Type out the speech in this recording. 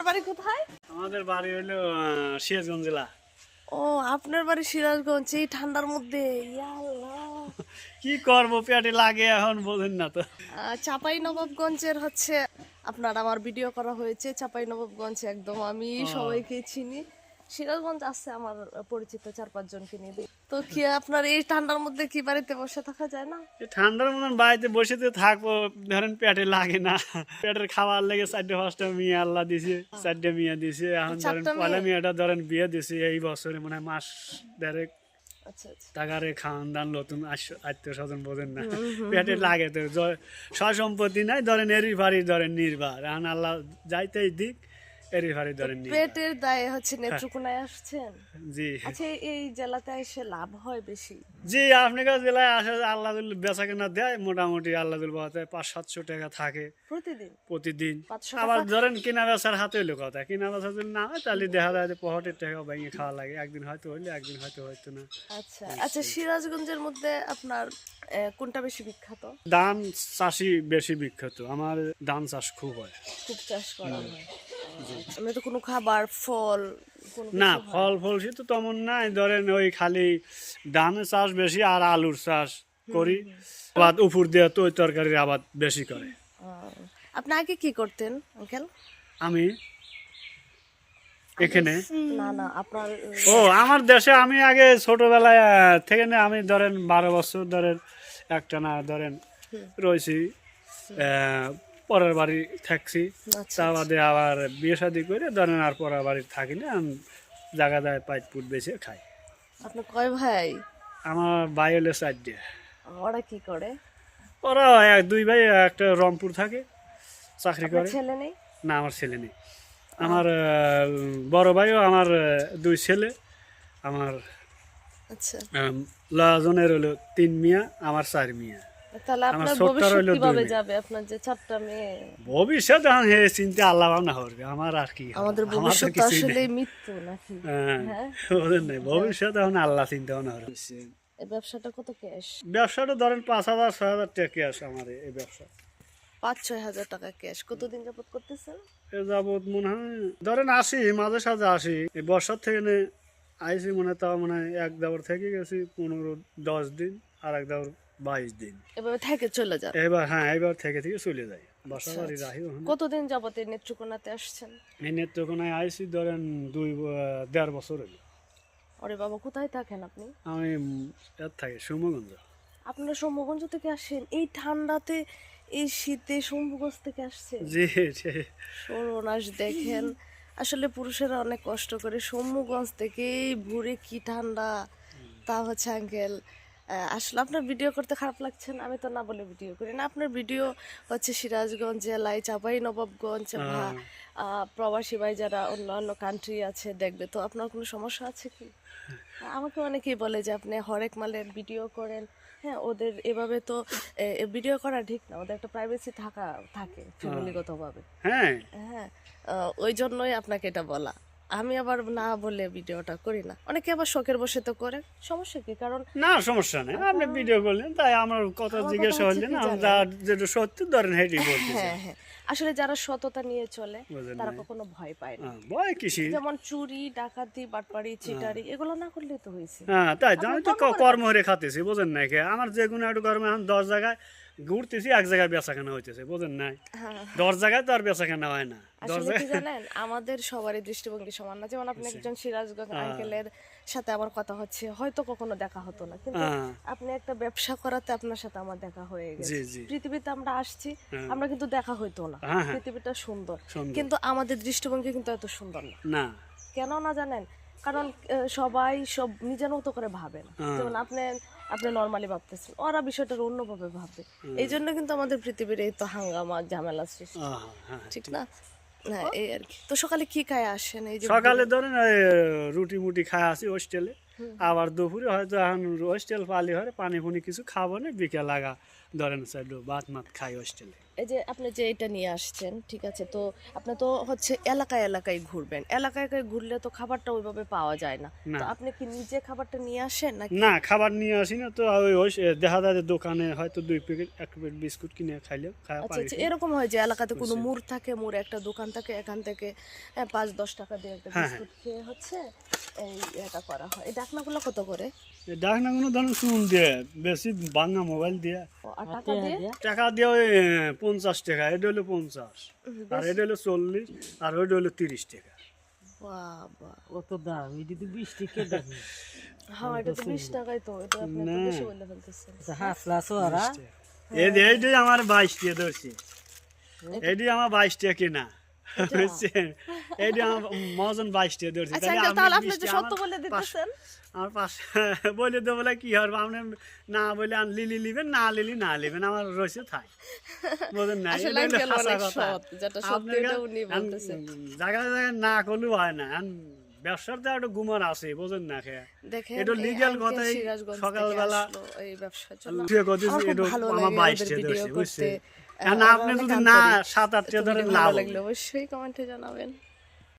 বাড়ি কোথায়? আমাদের বাড়ি হলো সিরাজগঞ্জ জেলা। ও আপনার বাড়ি সিরাজগঞ্জ এই ঠান্ডার মধ্যে। আল্লাহ। কি করব পেটে লাগে এখন বোঝেন না তো। চাপাই নবাবগঞ্জের হচ্ছে আপনার আমার ভিডিও করা হয়েছে চাপাই নবাবগঞ্জ একদম আমি সবাইকে চিনি। সিরাজগঞ্জ আছে আমার পরিচিত চার পাঁচ জনকে নিয়ে। তো কি আপনার এই ঠান্ডার মধ্যে কি বাড়িতে বসে থাকা যায় না? ঠান্ডার মতন বাড়িতে বসে তো থাকব। ধরেন পেটে লাগে না। পেটের খাবার লেগে চারটে পাঁচটা মেয়ে আল্লাহ দিছে চারটে মেয়ে দিছে। এখন ধরেন পয়লা মেয়েটা ধরেন বিয়ে দিছে এই বছরে মনে হয় মাস দেড়েক। আচ্ছা আচ্ছা। টাকারে খাওয়ান দান নতুন আত্মীয় স্বজন বোঝেন না। পেটে লাগে তো সম্পত্তি নাই ধরেন এরি ফারি ধরেন নির্ভর এখন আল্লাহ যাইতেই দিক এরি ফারি ধরেন পেটের দায়ে হচ্ছে নেত্রকোনায় আসছেন? জি। আচ্ছা এই জেলাতে এসে লাভ হয় বেশি? জি আপনার জেলায় আসে বেচা কেনা দেয় মোটামুটি পাঁচ সাতশো টাকা থাকে। প্রতিদিন? প্রতিদিন। আবার ধরেন কিনা বেচার হাতে হইল কথা। কিনা বেচা যদি না হয় তাহলে দেখা যায় যে টাকা ভেঙে খাওয়া লাগে। একদিন হয়তো হইলে একদিন হয়তো হয়তো না। আচ্ছা আচ্ছা সিরাজগঞ্জের মধ্যে আপনার কোনটা বেশি বিখ্যাত? ধান চাষি বেশি বিখ্যাত। আমার ধান চাষ খুব হয়। খুব চাষ করা হয়। আমি তো কোনো খাবার ফল না ফল ফল সে তো তেমন নাই। ধরেন ওই খালি ধানের চাষ বেশি আর আলুর চাষ করি। আবাদ উপর দিয়ে তো তরকারির আবাদ বেশি করে। আপনি আগে কি করতেন আঙ্কেল? আমি? এখানে? না না আপনার ও আমার দেশে আমি আগে ছোটবেলায় থেকে না আমি ধরেন বারো বছর ধরেন একটা না ধরেন রয়েছি। পরের বাড়ি থাকছি। আচ্ছা তা বাদে আবার বিয়ে শাদি করে ধরেন আর পরের বাড়ি থাকি না আমি জায়গা জায়গায় পাইট পুট বেছে খাই। আপনি কয় ভাই? আমার ভাই হলে চারটে ওরা কি করে? ওরা এক দুই ভাই একটা রংপুর থাকে চাকরি করে। ছেলে নেই? না আমার ছেলে নেই। আমার বড় ভাইও আমার দুই ছেলে। আমার আচ্ছা। লজনের হলো তিন মিয়া আমার চার মিয়া। তাহলে আপনার ভবিষ্যৎ কীভাবে যাবে? আপনার যে চারটা মেয়ে। ভবিষ্যৎ এখন চিন্তা আল্লাহ না করবে আমার আর কি আমাদের ভবিষ্যৎ আসলে মৃত্যু নাকি? হ্যাঁ, হ্যাঁ? ওদের নেই। ভবিষ্যৎ এখন আল্লাহ চিন্তা ভাবনা করে। এই ব্যবসাটা কত ক্যাশ ব্যবসাটা ধরেন পাঁচ হাজার ছয় হাজার টাকা আছে আমার এই ব্যবসা। পাঁচ ছয় হাজার টাকা ক্যাশ কতদিন যাবত করতেছেন? এ যাবৎ মনে হয় ধরেন আসি মাঝে সাঝে আসি এই বর্ষার থেকে আইসি মনে হয় তাও মনে হয় এক দাবর থেকে গেছি পনেরো দশ দিন। আর এক দাবর বাইশ দিন। এভাবে থেকে চলে যান। এবার হ্যাঁ এবার থেকে থেকে চলে যাই। বাসা বাড়ি রাহি কতদিন যাবত এই নেত্রকোনাতে আসছেন? এই নেত্রকোনায় আইসি ধরেন দুই দেড় বছর হলো। ওরে বাবা কোথায় থাকেন আপনি? আমি থাকি সুমগঞ্জ আপনারা সম্ভবগঞ্জ থেকে আসেন? এই ঠান্ডাতে এই শীতে সম্ভবগঞ্জ থেকে আসছেন? জি সর্বনাশ দেখেন। আসলে পুরুষেরা অনেক কষ্ট করে সম্মুগঞ্জ থেকে এই ভোরে কি ঠান্ডা তা হচ্ছে আঙ্কেল আসলে আপনার ভিডিও করতে খারাপ লাগছে না? আমি তো না বলে ভিডিও করি না। আপনার ভিডিও হচ্ছে সিরাজগঞ্জ জেলায় চাপাই নবাবগঞ্জ বা আহ, প্রবাসী ভাই যারা অন্য অন্য কান্ট্রি আছে দেখবে তো আপনার কোনো সমস্যা আছে কি? আমাকে অনেকেই বলে যে আপনি হরেক মালের ভিডিও করেন। হ্যাঁ ওদের এভাবে তো ভিডিও করা ঠিক না। ওদের একটা প্রাইভেসি থাকা থাকে ফ্যামিলিগতভাবে হ্যাঁ। হ্যাঁ ওই জন্যই আপনাকে এটা বলা। আমি আবার না বলে ভিডিওটা করি না। অনেকে আবার শখের বসে তো করে। সমস্যা কি? কারণ না সমস্যা নেই। আপনি ভিডিও করলেন তাই আমার কথা জিজ্ঞাসা হলেন আমি? যা যেটা সত্যি ধরেন হেঁটেই বলতেছি। হ্যাঁ হ্যাঁ। আসলে যারা সততা নিয়ে চলে তারা কখনো ভয় পায় না। হ্যাঁ, ভয় কিসি যেমন চুরি ডাকাতি বাটপাড়ি চিটারি এগুলো না করলে তো হয়েছে। হ্যাঁ তাই আমি তো কর্ম হরে খাতেছি বোঝেন নাই আমার যে কোনো একটু কর্ম এখন দশ জায়গায় ঘুরতেছি এক জায়গায় বেচা কেনা হইতেছে বোঝেন নাই? হ্যাঁ। দশ জায়গায় তো আর বেচা কেনা হয় না। আসলে কি জানেন আমাদের সবারই দৃষ্টিভঙ্গি সমান না। যেমন আপনি একজন সিরাজগঞ্জ আঙ্কেলের সাথে আমার কথা হচ্ছে হয়তো কখনো দেখা হতো না। কিন্তু হ্যাঁ। আপনি একটা ব্যবসা করাতে আপনার সাথে আমার দেখা হয়ে গেছে। পৃথিবীতে আমরা আসছি আমরা কিন্তু দেখা হইতো না। হ্যাঁ হ্যাঁ। পৃথিবীটা সুন্দর। কিন্তু আমাদের দৃষ্টিভঙ্গি কিন্তু এত সুন্দর না। না। কেন না জানেন কারণ সবাই সব নিজের মতো করে ভাবে না। হ্যাঁ। যেমন আপনি আপনি নর্মালি ভাবতেছেন ওরা বিষয়টার অন্যভাবে ভাববে এই জন্য কিন্তু আমাদের পৃথিবীর এই তো হাঙ্গামা ঝামেলা সৃষ্টি। হ্যাঁ ঠিক না? হ্যাঁ এই আর কি। তো সকালে কি খায় আসেন? এই যে সকালে ধরেন রুটি মুটি খায় আসি হোস্টেলে আবার দুপুরে হয়তো এখন হোস্টেল পালি হয় পানি ফুনি কিছু খাব না বিকেল লাগা ধরেন স্যার ভাত মাত খাই হোস্টেলে এই যে আপনি যে এটা নিয়ে আসছেন ঠিক আছে তো আপনি তো হচ্ছে এলাকায় এলাকায় ঘুরবেন। এলাকায় এলাকায় ঘুরলে তো খাবারটা ওইভাবে পাওয়া যায় না। তো আপনি কি নিজে খাবারটা নিয়ে আসেন নাকি? না খাবার নিয়ে আসি না তো ওই দেখা যায় যে দোকানে হয়তো দুই প্যাকেট এক প্যাকেট বিস্কুট কিনে খাইলে খাওয়া আচ্ছা আচ্ছা এরকম হয় যে এলাকাতে কোনো মুড় থাকে মুড়ে একটা দোকান থাকে এখান থেকে হ্যাঁ, পাঁচ দশ টাকা দিয়ে একটা হ্যাঁ, বিস্কুট খেয়ে হচ্ছে এই এটা করা হয়। এই ডাকনাগুলো কত করে? ডাক না কোনো ধরুন চুন দিয়ে বেশি বাংলা মোবাইল দিয়ে। আর টাকা দিয়ে? টাকা দিয়ে ওই পঞ্চাশ টাকা এটা হলো পঞ্চাশ। আর এটা হলো চল্লিশ আর ওইটা হলো তিরিশ টাকা। বাবা। কত দাম? এটি তো বিশ টিকে দাম হ্যাঁ এটা তো বিশ টাকাই তো এটা আপনি তো বেশি বলে ফেলতেছেন। হাফ লাস ওরা? এইটাই আমার বাইশ টাকা ধরছি। এইটাই আমার বাইশ টাকা কিনা। বুঝছেন? মজন ধরছি আচ্ছা তাহলে আপনি তাহলে আপনি 20 যে সত্য বলে দিতেছেন? আমার পাশ। বলে দেবো বলে কি হবে আপনি না বলে আন লিলি লিবেন না লিলি না লিবেন আমার রয়েছে থাই বোঝেন না এটা কথা। জায়গায় জায়গায় না করলেও হয় না। আন ব্যবসার তো একটা গুমার আছে বোঝেন না খেয়ে এটা কথাই সকালবেলা এই ব্যবসার জন্য। আমার ধরছে, আপনি যদি না সাত আট টাকা তো ধরেন লাভ লাগলে অবশ্যই কমেন্টে জানাবেন।